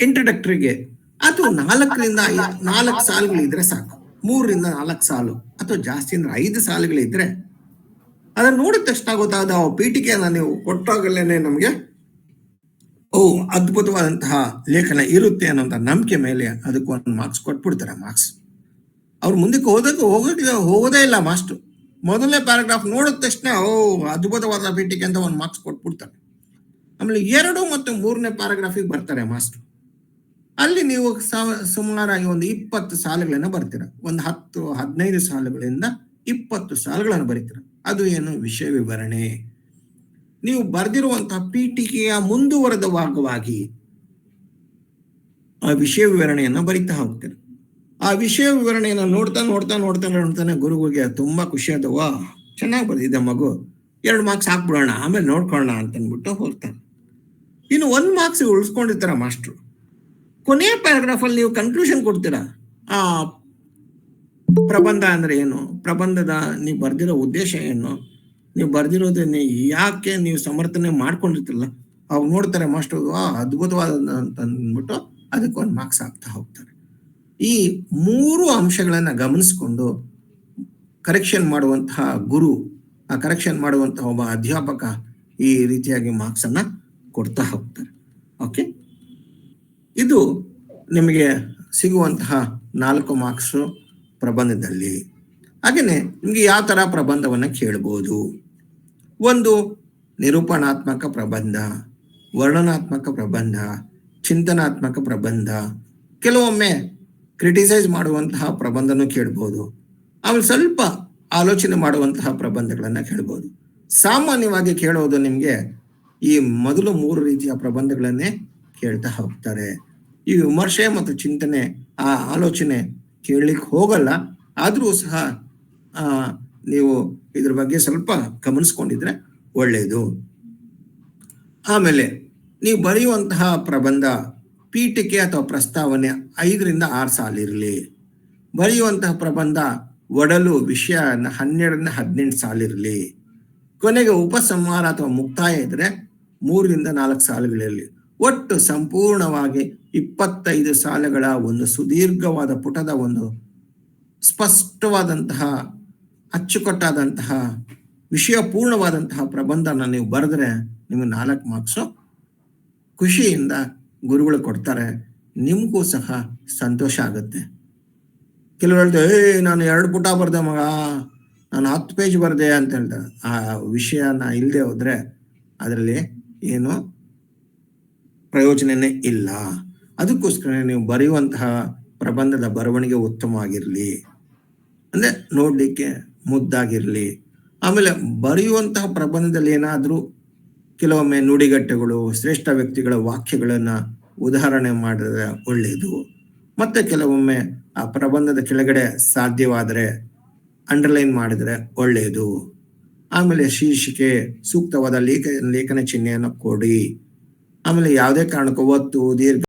ಇಂಟ್ರಡಕ್ಟರಿಗೆ ಅದು ನಾಲ್ಕರಿಂದ ನಾಲ್ಕು ಸಾಲುಗಳಿದ್ರೆ ಸಾಕು. ಮೂರರಿಂದ ನಾಲ್ಕು ಸಾಲು ಅಥವಾ ಜಾಸ್ತಿ ಅಂದ್ರೆ ಐದು ಸಾಲುಗಳಿದ್ರೆ ಅದನ್ನ ನೋಡಿದ ತಕ್ಷಣ ಗೊತ್ತಾಗದ ಆ ಪೀಠಿಕೆಯನ್ನ ನೀವು ಕೊಟ್ಟಾಗಲೇನೆ ನಮಗೆ ಓ ಅದ್ಭುತವಾದಂತಹ ಲೇಖನ ಇರುತ್ತೆ ಅನ್ನೋಂಥ ನಂಬಿಕೆ ಮೇಲೆ ಅದಕ್ಕೆ ಒಂದು ಮಾರ್ಕ್ಸ್ ಕೊಟ್ಬಿಡ್ತಾರೆ ಮಾರ್ಕ್ಸ್ ಅವ್ರು ಮುಂದಕ್ಕೆ ಹೋದಕ್ಕೆ ಹೋಗಕ್ಕೆ ಹೋಗೋದೇ ಇಲ್ಲ ಮಾಸ್ಟರ್. ಮೊದಲನೇ ಪ್ಯಾರಾಗ್ರಾಫ್ ನೋಡಿದ ತಕ್ಷಣ ಓ ಅದ್ಭುತವಾದ ಪೀಠಿಕೆ ಅಂತ ಒಂದು ಮಾರ್ಕ್ಸ್ ಕೊಟ್ಬಿಡ್ತಾರೆ. ಆಮೇಲೆ ಎರಡು ಮತ್ತು ಮೂರನೇ ಪ್ಯಾರಾಗ್ರಾಫಿಗೆ ಬರ್ತಾರೆ ಮಾಸ್ಟರ್. ಅಲ್ಲಿ ನೀವು ಸುಮಾರಾಗಿ ಒಂದು ಇಪ್ಪತ್ತು ಸಾಲುಗಳನ್ನು ಬರ್ತೀರ. ಒಂದು ಹತ್ತು, ಹದಿನೈದು ಸಾಲುಗಳಿಂದ ಇಪ್ಪತ್ತು ಸಾಲುಗಳನ್ನು ಬರೀತೀರ. ಅದು ಏನು? ವಿಷಯ ವಿವರಣೆ. ನೀವು ಬರೆದಿರುವಂತಹ ಪೀಠಿಕೆಯ ಮುಂದುವರೆದ ಭಾಗವಾಗಿ ಆ ವಿಷಯ ವಿವರಣೆಯನ್ನು ಬರಿತಾ ಹೋಗ್ತೀರ. ಆ ವಿಷಯ ವಿವರಣೆಯನ್ನು ನೋಡ್ತಾ ನೋಡ್ತಾ ನೋಡ್ತಾ, ನೋಡ್ತಾನೆ ಗುರುಗಳಿಗೆ ತುಂಬಾ ಖುಷಿ ಆದ ವಾ ಚೆನ್ನಾಗಿ ಬರ್ದಿದೆ ಮಗು. ಎರಡು ಮಾರ್ಕ್ಸ್ ಹಾಕ್ಬಿಡೋಣ, ಆಮೇಲೆ ನೋಡ್ಕೊಳ್ಳೋಣ ಅಂತ ಅಂದ್ಬಿಟ್ಟು ಹೋಗ್ತಾನೆ. ಇನ್ನು ಒಂದು ಮಾರ್ಕ್ಸ್ ಉಳಿಸ್ಕೊಂಡಿರ್ತಾರ ಮಾಸ್ಟ್ರು. ಕೊನೆಯ ಪ್ಯಾರಾಗ್ರಾಫ್ ಅಲ್ಲಿ ನೀವು ಕನ್ಕ್ಲೂಷನ್ ಕೊಡ್ತೀರಾ? ಆ, ಪ್ರಬಂಧ ಅಂದ್ರೆ ಏನು? ಪ್ರಬಂಧದ ನೀವು ಬರ್ದಿರೋ ಉದ್ದೇಶ ಏನು? ನೀವು ಬರ್ದಿರೋದನ್ನ ಯಾಕೆ ನೀವು ಸಮರ್ಥನೆ ಮಾಡ್ಕೊಂಡಿರ್ತಿಲ್ಲ? ಅವ್ರು ನೋಡ್ತಾರೆ ಮಾಸ್ಟರ್ ಅದ್ಭುತವಾದ ಅಂತ ಅಂದ್ಬಿಟ್ಟು ಅದಕ್ಕೆ ಒಂದು ಮಾರ್ಕ್ಸ್ ಆಗ್ತಾ ಹೋಗ್ತಾರೆ. ಈ ಮೂರು ಅಂಶಗಳನ್ನ ಗಮನಿಸ್ಕೊಂಡು ಕರೆಕ್ಷನ್ ಮಾಡುವಂತಹ ಗುರು, ಆ ಕರೆಕ್ಷನ್ ಮಾಡುವಂತಹ ಒಬ್ಬ ಅಧ್ಯಾಪಕ ಈ ರೀತಿಯಾಗಿ ಮಾರ್ಕ್ಸ್ ಅನ್ನ ಕೊಡ್ತಾ ಹೋಗ್ತಾರೆ. ಓಕೆ ಇದು ನಿಮಗೆ ಸಿಗುವಂತಹ ನಾಲ್ಕು ಮಾರ್ಕ್ಸ್ ಪ್ರಬಂಧದಲ್ಲಿ. ಹಾಗೆಯೇ ನಿಮಗೆ ಯಾವ ಥರ ಪ್ರಬಂಧವನ್ನು ಕೇಳ್ಬೋದು? ಒಂದು, ನಿರೂಪಣಾತ್ಮಕ ಪ್ರಬಂಧ, ವರ್ಣನಾತ್ಮಕ ಪ್ರಬಂಧ, ಚಿಂತನಾತ್ಮಕ ಪ್ರಬಂಧ, ಕೆಲವೊಮ್ಮೆ ಕ್ರಿಟಿಸೈಸ್ ಮಾಡುವಂತಹ ಪ್ರಬಂಧನೂ ಕೇಳ್ಬೋದು. ಆಮೇಲೆ ಸ್ವಲ್ಪ ಆಲೋಚನೆ ಮಾಡುವಂತಹ ಪ್ರಬಂಧಗಳನ್ನು ಕೇಳ್ಬೋದು. ಸಾಮಾನ್ಯವಾಗಿ ಕೇಳೋದು ನಿಮಗೆ ಈ ಮೊದಲು ಮೂರು ರೀತಿಯ ಪ್ರಬಂಧಗಳನ್ನೇ ಕೇಳ್ತಾ ಹೋಗ್ತಾರೆ. ಈ ವಿಮರ್ಶೆ ಮತ್ತು ಚಿಂತನೆ ಆ ಆಲೋಚನೆ ಕೇಳಲಿಕ್ಕೆ ಹೋಗಲ್ಲ. ಆದರೂ ಸಹ ನೀವು ಇದ್ರ ಬಗ್ಗೆ ಸ್ವಲ್ಪ ಗಮನಿಸ್ಕೊಂಡಿದ್ರೆ ಒಳ್ಳೆಯದು ಆಮೇಲೆ ನೀವು ಬರೆಯುವಂತಹ ಪ್ರಬಂಧ, ಪೀಠಿಕೆ ಅಥವಾ ಪ್ರಸ್ತಾವನೆ ಐದರಿಂದ ಆರು ಸಾಲಿರಲಿ ಬರೆಯುವಂತಹ ಪ್ರಬಂಧ ಒಡಲು ವಿಷಯ ಹನ್ನೆರಡರಿಂದ ಹದಿನೆಂಟು ಸಾಲಿರಲಿ ಕೊನೆಗೆ ಉಪಸಂಹಾರ ಅಥವಾ ಮುಕ್ತಾಯ ಇದ್ರೆ ಮೂರರಿಂದ ನಾಲ್ಕು ಸಾಲುಗಳಿರಲಿ. ಒಟ್ಟು ಸಂಪೂರ್ಣವಾಗಿ ಇಪ್ಪತ್ತೈದು ಸಾಲುಗಳ ಒಂದು ಸುದೀರ್ಘವಾದ ಪುಟದ ಒಂದು ಸ್ಪಷ್ಟವಾದಂತಹ, ಅಚ್ಚುಕಟ್ಟಾದಂತಹ, ವಿಷಯ ಪೂರ್ಣವಾದಂತಹ ಪ್ರಬಂಧನ ನೀವು ಬರೆದ್ರೆ ನಿಮಗೆ ನಾಲ್ಕು ಮಾರ್ಕ್ಸು ಖುಷಿಯಿಂದ ಗುರುಗಳು ಕೊಡ್ತಾರೆ. ನಿಮಗೂ ಸಹ ಸಂತೋಷ ಆಗುತ್ತೆ. ಕೆಲವರು ಹೇಳ್ತೇವೆ ಏ, ನಾನು ಎರಡು ಪುಟ ಬರ್ದೆ ಮಗ, ನಾನು ಹತ್ತು ಪೇಜ್ ಬರ್ದೆ ಅಂತ ಹೇಳ್ತಾರೆ. ಆ ವಿಷಯನ ಇಲ್ಲದೆ ಹೋದ್ರೆ ಅದರಲ್ಲಿ ಏನು ಪ್ರಯೋಜನನೇ ಇಲ್ಲ. ಅದಕ್ಕೋಸ್ಕರ ನೀವು ಬರೆಯುವಂತಹ ಪ್ರಬಂಧದ ಬರವಣಿಗೆ ಉತ್ತಮವಾಗಿರಲಿ. ಅಂದ್ರೆ ನೋಡಲಿಕ್ಕೆ ಮುದ್ದಾಗಿರಲಿ. ಆಮೇಲೆ ಬರೆಯುವಂತಹ ಪ್ರಬಂಧದಲ್ಲಿ ಏನಾದರೂ ಕೆಲವೊಮ್ಮೆ ನುಡಿಗಟ್ಟುಗಳು, ಶ್ರೇಷ್ಠ ವ್ಯಕ್ತಿಗಳ ವಾಕ್ಯಗಳನ್ನು ಉದಾಹರಣೆ ಮಾಡಿದ್ರೆ ಒಳ್ಳೆಯದು ಮತ್ತೆ ಕೆಲವೊಮ್ಮೆ ಆ ಪ್ರಬಂಧದ ಕೆಳಗಡೆ ಸಾಧ್ಯವಾದರೆ ಅಂಡರ್ಲೈನ್ ಮಾಡಿದರೆ ಒಳ್ಳೆಯದು ಆಮೇಲೆ ಶೀರ್ಷಿಕೆ, ಸೂಕ್ತವಾದ ಲೇಖ, ಲೇಖನ ಚಿಹ್ನೆಯನ್ನು ಕೊಡಿ. ಆಮೇಲೆ ಯಾವುದೇ ಕಾರಣಕ್ಕೂ ಒತ್ತು ದೀರ್ಘ